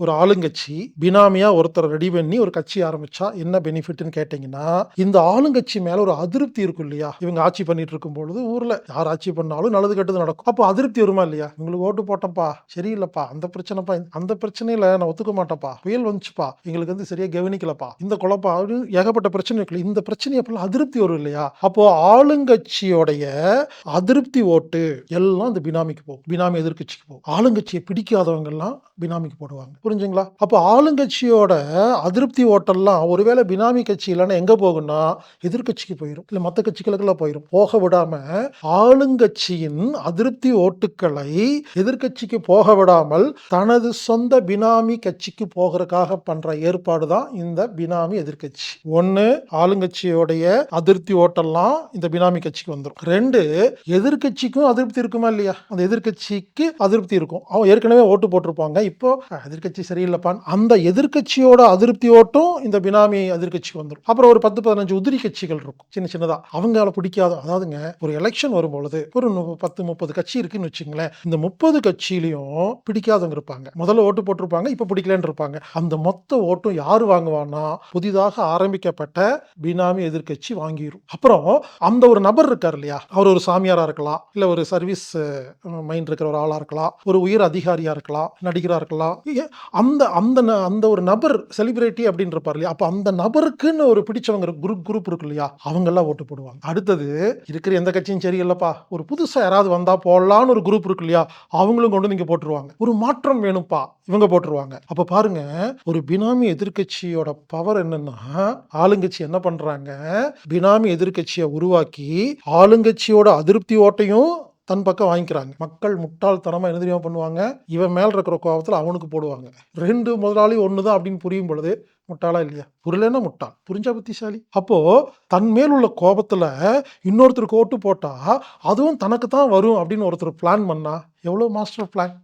ஒரு ஆளுங்கட்சி பினாமியா ஒருத்தரை ரெடி பண்ணி ஒரு கட்சி ஆரம்பிச்சா என்ன பெனிஃபிட்னு கேட்டீங்கன்னா இந்த ஆளுங்கட்சி மேல ஒரு அதிருப்தி இருக்கும் இல்லையா? இவங்க ஆட்சி பண்ணிட்டு இருக்கும் பொழுது ஊர்ல யார் ஆட்சி பண்ணாலும் நல்லது கெட்டது நடக்கும். அப்போ அதிருப்தி வருமா இல்லையா? இவங்களுக்கு ஓட்டு போட்டப்பா சரியில்லைப்பா அந்த பிரச்சனைப்பா அந்த பிரச்சனையில நான் ஒத்துக்க மாட்டேன்ப்பா புயல் வந்துச்சுப்பா எங்களுக்கு வந்து சரியா கவனிக்கலப்பா இந்த குழப்பா அப்படின்னு ஏகப்பட்ட பிரச்சனை இருக்குல்ல இந்த பிரச்சனை அப்பெல்லாம் அதிருப்தி வரும் இல்லையா? அப்போ ஆளுங்கட்சியோடைய அதிருப்தி ஓட்டு எல்லாம் இந்த பினாமிக்கு போகும். பினாமி எதிர்க்கட்சிக்கு போகும். ஆளுங்கட்சியை பிடிக்காதவங்க எல்லாம் பினாமிக்கு போடுவாங்க. புரிஞ்சுங்களா? அப்போ ஆளுங்கட்சியோட அதிருப்தி ஓட்டெல்லாம் ஒருவேளை பினாமி கட்சி இல்லைன்னா எங்கே போகும்னா எதிர்க்கட்சிக்கு போயிடும் இல்லை மற்ற கட்சிகளுக்கெல்லாம் போயிடும் போக விடாம ஆளுங்கட்சியின் அதிருப்தி ஓட்டுக்களை எதிர்க்கட்சிக்கு போக விடாமல் தனது சொந்த பினாமி கட்சிக்கு போகிறதுக்காக பண்ற ஏற்பாடு தான் இந்த பினாமி எதிர்க்கட்சி. ஒன்று ஆளுங்கட்சியோடைய அதிருப்தி ஓட்டெல்லாம் இந்த பினாமி கட்சிக்கு வந்துடும் ரெண்டு எதிர்க்கட்சிக்கும் அதிருப்தி இருக்குமா இல்லையா? அந்த எதிர்க்கட்சிக்கு அதிருப்தி இருக்கும். அவன் ஏற்கனவே ஓட்டு போட்டிருப்பாங்க. இப்போ எதிர்கட்சி எதிர்கட்சி சரியில்லைப்பான் அந்த எதிர்க்கட்சியோட அதிருப்தி ஓட்டும் இந்த பினாமி எதிர்கட்சி வந்துடும் அப்புறம் ஒரு பத்து பதினஞ்சு உதிரி கட்சிகள் இருக்கும் சின்ன சின்னதா. அவங்கள பிடிக்காத அதாவதுங்க ஒரு எலெக்ஷன் வரும்பொழுது ஒரு பத்து முப்பது கட்சி இருக்குன்னு வச்சுங்களேன் இந்த முப்பது கட்சியிலையும் பிடிக்காதவங்க இருப்பாங்க. முதல்ல ஓட்டு போட்டிருப்பாங்க இப்ப பிடிக்கலன்னு இருப்பாங்க. அந்த மொத்த ஓட்டும் யார் வாங்குவான்னா புதிதாக ஆரம்பிக்கப்பட்ட பினாமி எதிர்க்கட்சி வாங்கிடும் அப்புறம் அந்த ஒரு நபர் இருக்கார் இல்லையா அவர் ஒரு சாமியாரா இருக்கலாம் இல்ல ஒரு சர்வீஸ் மைண்ட் இருக்கிற ஒரு ஆளா இருக்கலாம் ஒரு உயர் அதிகாரியா இருக்கலாம் நடிகராக இருக்கலாம் அந்த அந்த ந- அந்த ஒரு நபர் செலிபிரிட்டி அப்படின்னு இருப்பார் இல்லையா? அப்போ அந்த நபருக்குன்னு ஒரு பிடிச்சவங்க குரூப் குரூப் இருக்கு இல்லையா? அவங்கெல்லாம் ஓட்டு போடுவாங்க. அடுத்தது இருக்கிற எந்த கட்சியும் சரியில்லைப்பா ஒரு புதுசாக யாராவது வந்தால் போடலான்னு ஒரு குரூப் இருக்கு இல்லையா? அவங்களும் கொண்டு வந்து இங்கே போட்டுருவாங்க. ஒரு மாற்றம் வேணும்ப்பா. இவங்க போட்டுருவாங்க. அப்போ பாருங்க ஒரு பினாமி எதிர்க்கட்சியோட பவர் என்னன்னா ஆளுங்கட்சி என்ன பண்றாங்க? பினாமி எதிர்க்கட்சியை உருவாக்கி ஆளுங்கட்சியோட அதிருப்தி ஓட்டையும் தன் பக்கம் வாங்கிக்கிறாங்க. மக்கள் முட்டாள்தனமாக என்ன தெரியுமா பண்ணுவாங்க? இவன் மேல் இருக்கிற கோபத்தில் அவனுக்கு போடுவாங்க. ரெண்டு முதலாளி ஒன்று தான் அப்படின்னு புரியும் பொழுது முட்டாளா இல்லையா? புரியலன்னா முட்டாள். புரிஞ்சா புத்திசாலி. அப்போ தன் மேல் உள்ள கோபத்தில் இன்னொருத்தருக்கு ஓட்டு போட்டால் அதுவும் தனக்கு தான் வரும் அப்படின்னு ஒருத்தர் பிளான் பண்ணா. எவ்வளோ மாஸ்டர் பிளான்